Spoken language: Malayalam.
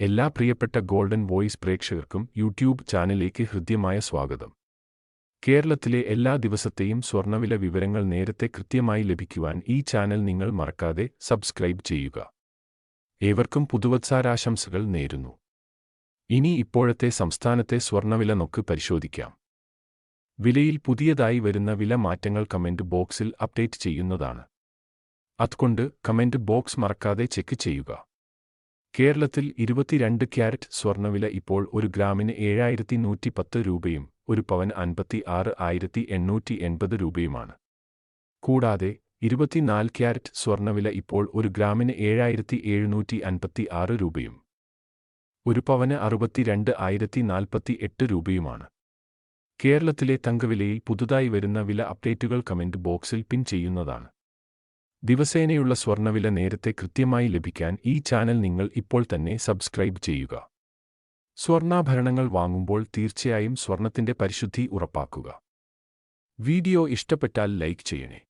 എല്ലാ പ്രിയപ്പെട്ട ഗോൾഡൻ വോയിസ് പ്രേക്ഷകർക്കും യൂട്യൂബ് ചാനലിലേക്ക് ഹൃദ്യമായ സ്വാഗതം. കേരളത്തിലെ എല്ലാ ദിവസത്തെയും സ്വർണവില വിവരങ്ങൾ നേരത്തെ കൃത്യമായി ലഭിക്കുവാൻ ഈ ചാനൽ നിങ്ങൾ മറക്കാതെ സബ്സ്ക്രൈബ് ചെയ്യുക. ഏവർക്കും പുതുവത്സാരാശംസകൾ നേരുന്നു. ഇനി ഇപ്പോഴത്തെ സംസ്ഥാനത്തെ സ്വർണവില നോക്ക് പരിശോധിക്കാം. വിലയിൽ പുതിയതായി വരുന്ന വില മാറ്റങ്ങൾ കമന്റ് ബോക്സിൽ അപ്ഡേറ്റ് ചെയ്യുന്നതാണ്. അതുകൊണ്ട് കമന്റ് ബോക്സ് മറക്കാതെ ചെക്ക് ചെയ്യുക. കേരളത്തിൽ ഇരുപത്തിരണ്ട് ക്യാരറ്റ് സ്വർണവില ഇപ്പോൾ ഒരു ഗ്രാമിന് ഏഴായിരത്തി നൂറ്റി പത്ത് രൂപയും ഒരു പവൻ അൻപത്തി ആറ് ആയിരത്തി എണ്ണൂറ്റി എൺപത് രൂപയുമാണ്. കൂടാതെ ഇരുപത്തിനാല് ക്യാരറ്റ് സ്വർണവില ഇപ്പോൾ ഒരു ഗ്രാമിന് ഏഴായിരത്തി എഴുന്നൂറ്റി അൻപത്തി ആറ് രൂപയും ഒരു പവന് അറുപത്തിരണ്ട് ആയിരത്തി നാൽപ്പത്തി എട്ട് രൂപയുമാണ്. കേരളത്തിലെ തങ്കവിലയിൽ പുതുതായി വരുന്ന വില അപ്ഡേറ്റുകൾ കമന്റ് ബോക്സിൽ പിൻ ചെയ്യുന്നതാണ്. ദിവസേനയുള്ള സ്വർണവില നേരത്തെ കൃത്യമായി ലഭിക്കാൻ ഈ ചാനൽ നിങ്ങൾ ഇപ്പോൾ തന്നെ സബ്സ്ക്രൈബ് ചെയ്യുക. സ്വർണാഭരണങ്ങൾ വാങ്ങുമ്പോൾ തീർച്ചയായും സ്വർണത്തിന്റെ പരിശുദ്ധി ഉറപ്പാക്കുക. വീഡിയോ ഇഷ്ടപ്പെട്ടാൽ ലൈക്ക് ചെയ്യണേ.